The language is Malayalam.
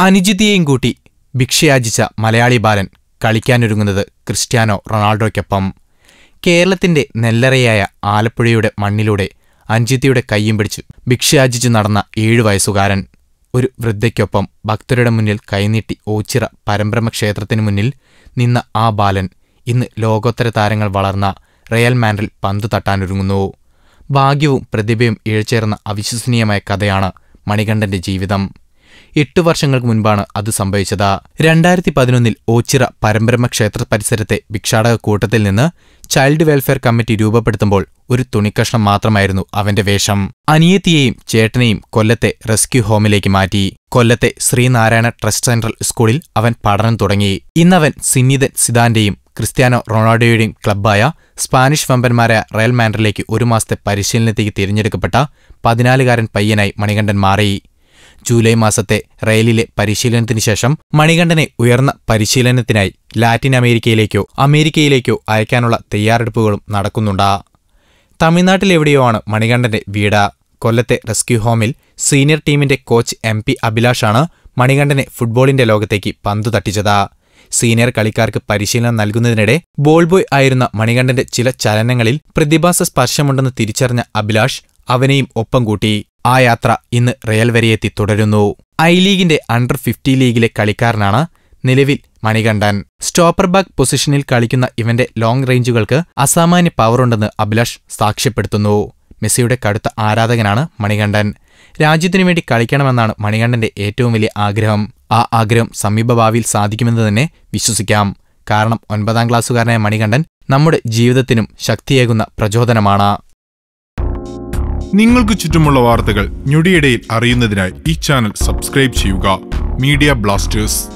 അനുജിതിയെയും കൂട്ടി ഭിക്ഷയാചിച്ച മലയാളി ബാലൻ കളിക്കാനൊരുങ്ങുന്നത് ക്രിസ്ത്യാനോ റൊണാൾഡോയ്ക്കൊപ്പം. കേരളത്തിന്റെ നെല്ലറയായ ആലപ്പുഴയുടെ മണ്ണിലൂടെ അഞ്ജിത്തിയുടെ കയ്യും പിടിച്ച് ഭിക്ഷയാചിച്ചു നടന്ന ഏഴു വയസ്സുകാരൻ ഒരു വൃദ്ധയ്ക്കൊപ്പം ഭക്തരുടെ മുന്നിൽ കൈനീട്ടി ഓച്ചിറ പരബ്രഹ്മ ക്ഷേത്രത്തിന് മുന്നിൽ നിന്ന ആ ബാലൻ ഇന്ന് ലോകോത്തര താരങ്ങൾ വളർന്ന റയൽ മാൻഡ്രിൽ പന്തു തട്ടാനൊരുങ്ങുന്നു. ഭാഗ്യവും പ്രതിഭയും ഇഴചേർന്ന അവിശ്വസനീയമായ കഥയാണ് മണികണ്ഠന്റെ ജീവിതം. എട്ടു വർഷങ്ങൾക്ക് മുൻപാണ് അത് സംഭവിച്ചത്. രണ്ടായിരത്തി പതിനൊന്നിൽ ഓച്ചിറ പരമ്പരമ ക്ഷേത്ര പരിസരത്തെ ഭിക്ഷാടക കൂട്ടത്തിൽ നിന്ന് ചൈൽഡ് വെൽഫെയർ കമ്മിറ്റി രൂപപ്പെടുത്തുമ്പോൾ ഒരു തുണിക്കഷ്ണം മാത്രമായിരുന്നു അവന്റെ വേഷം. അനിയത്തിയെയും ചേട്ടനെയും കൊല്ലത്തെ റെസ്ക്യൂ ഹോമിലേക്ക് മാറ്റി. കൊല്ലത്തെ ശ്രീനാരായണ ട്രസ്റ്റ് സെൻട്രൽ സ്കൂളിൽ അവൻ പഠനം തുടങ്ങി. ഇന്നവൻ സിന്നിതൻ സിദാന്റെയും ക്രിസ്ത്യാനോ റൊണാൾഡോയുടെയും ക്ലബ്ബായ സ്പാനിഷ് വമ്പന്മാരായ റയൽ മാൻഡറിലേക്ക് ഒരു മാസത്തെ പരിശീലനത്തേക്ക് തിരഞ്ഞെടുക്കപ്പെട്ട പതിനാലുകാരൻ പയ്യനായി മണികണ്ഠൻ മാറി. ജൂലൈ മാസത്തെ റയലിലെ പരിശീലനത്തിന് ശേഷം മണികണ്ഠനെ ഉയർന്ന പരിശീലനത്തിനായി ലാറ്റിൻ അമേരിക്കയിലേക്കോ അമേരിക്കയിലേക്കോ അയക്കാനുള്ള തയ്യാറെടുപ്പുകളും നടക്കുന്നുണ്ട്. തമിഴ്നാട്ടിലെവിടെയോ ആണ് മണികണ്ഠന്റെ വീട്. കൊല്ലത്തെ റെസ്ക്യൂ ഹോമിൽ സീനിയർ ടീമിന്റെ കോച്ച് എം പി അഭിലാഷാണ് മണികണ്ഠനെ ഫുട്ബോളിന്റെ ലോകത്തേക്ക് പന്തു തട്ടിച്ചത്. സീനിയർ കളിക്കാർക്ക് പരിശീലനം നൽകുന്നതിനിടെ ബോൾ ബോയ് ആയിരുന്ന മണികണ്ഠന്റെ ചില ചലനങ്ങളിൽ പ്രതിഭാസ സ്പർശമുണ്ടെന്ന് തിരിച്ചറിഞ്ഞ അഭിലാഷ് അവനെയും ഒപ്പം കൂട്ടി. ആ യാത്ര ഇന്ന് റയൽ വരെയെത്തി തുടരുന്നു. ഐ ലീഗിന്റെ അണ്ടർ ഫിഫ്റ്റി ലീഗിലെ കളിക്കാരനാണ് നിലവിൽ മണികണ്ഠൻ. സ്റ്റോപ്പർ ബാക്ക് പൊസിഷനിൽ കളിക്കുന്ന ഇവന്റെ ലോങ് റേഞ്ചുകൾക്ക് അസാമാന്യ പവറുണ്ടെന്ന് അഭിലാഷ് സാക്ഷ്യപ്പെടുത്തുന്നു. മെസ്സിയുടെ കടുത്ത ആരാധകനാണ് മണികണ്ഠൻ. രാജ്യത്തിനു വേണ്ടി കളിക്കണമെന്നാണ് മണികണ്ഠന്റെ ഏറ്റവും വലിയ ആഗ്രഹം. ആ ആഗ്രഹം സമീപഭാവിയിൽ സാധിക്കുമെന്ന് തന്നെ വിശ്വസിക്കാം. കാരണം ഒൻപതാം ക്ലാസ്സുകാരനായ മണികണ്ഠൻ നമ്മുടെ ജീവിതത്തിനും ശക്തിയേകുന്ന പ്രചോദനമാണ്. നിങ്ങൾക്ക് ചുറ്റുമുള്ള വാർത്തകൾ ഞൊടിയിടയിൽ അറിയുന്നതിനായി ഈ ചാനൽ സബ്സ്ക്രൈബ് ചെയ്യുക. Media blasters.